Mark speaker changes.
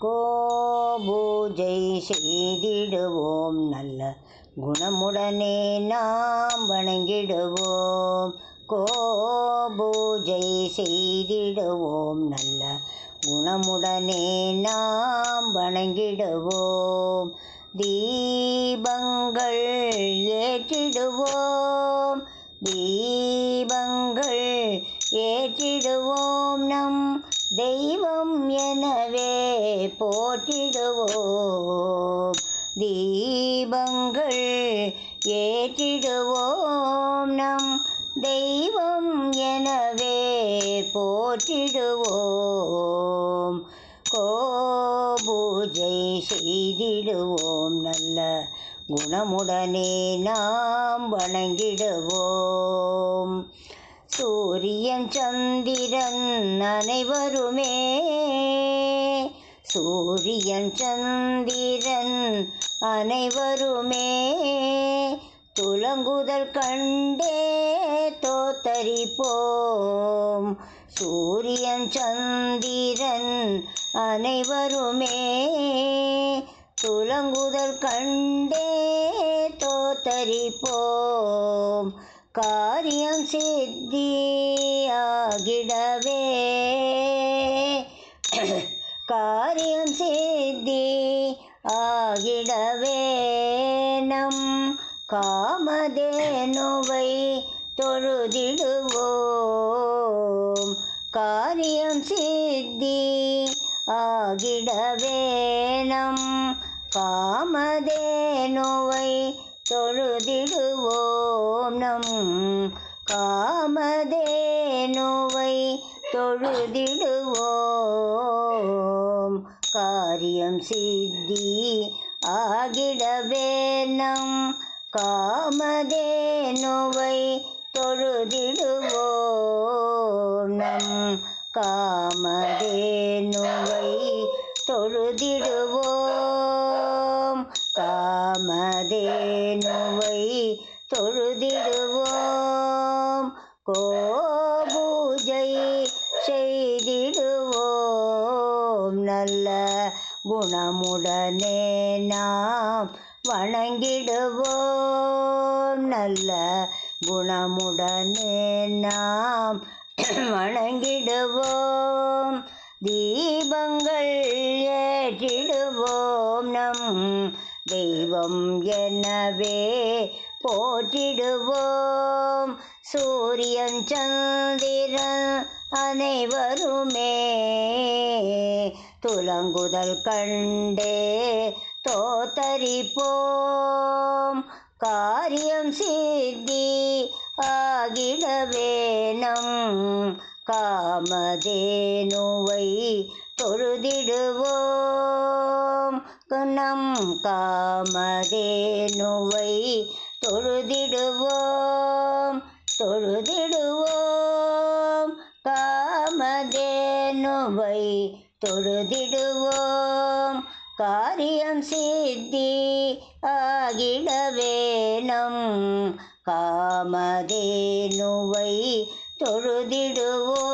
Speaker 1: கோபூஜை செய்திடுவோம். நல்ல குணமுடனே நாம் வணங்கிடுவோம். கோபூஜை செய்திடுவோம். நல்ல குணமுடனே நாம் வணங்கிடுவோம். தீபங்கள் ஏற்றிடுவோம். தீபங்கள் ஏற்றிடுவோம். போற்றிடுவோம். தீபங்கள் ஏற்றிடுவோம். நம் தெய்வம் எனவே போற்றிடுவோம். கோபூஜை செய்திடுவோம். நல்ல குணமுடனே நாம் வணங்கிடுவோம். சூரியன் சந்திரன் அனைவருமே சூரியன் சந்திரன் அனைவருமே துலங்குதல் கண்டே தோத்தரிப்போம். சூரியன் சந்திரன் அனைவருமே துலங்குதல் கண்டே தோத்தரிப்போம். காரியம் சித்தியாகிடவே காரியம் சித்தி ஆகிடவே நம் காமதேனுவை தொழுதிடுவோம். காரியம் சித்தி ஆகிடவே நம் காமதேனுவை தொழுதிடுவோம். நம் காமதேனுவை தொழுதிடுவோம். காரியம் சித்தி ஆகிடவே நம் காமதேனுவை தொழுதிடுவோம். நம் காமதேனுவை தொழுதிடுவோம். காமதேனுவை தொழுதிடுவோம். கோ நல்ல குணமுடனே நாம் வணங்கிடுவோம். நல்ல குணமுடனே நாம் வணங்கிடுவோம். தீபங்கள் ஏற்றிடுவோம். நம் தெய்வம் எனவே போற்றிடுவோம். சூரியன் சந்திரன் அனைவருமே துலங்குதல் கண்டே தோத்தரிப்போம் காரியம் சித்தி ஆகிடவே நம் காமதேனுவை தொழுதிடுவோம் நம் காமதேனுவை தொழுதிடுவோம் தொழுதிடுவோம் காமதேனுவை தொழுதிடுவோம். காரியம் சித்தி ஆகிடவே நம் காமதேனுவை தொழுதிடுவோம்.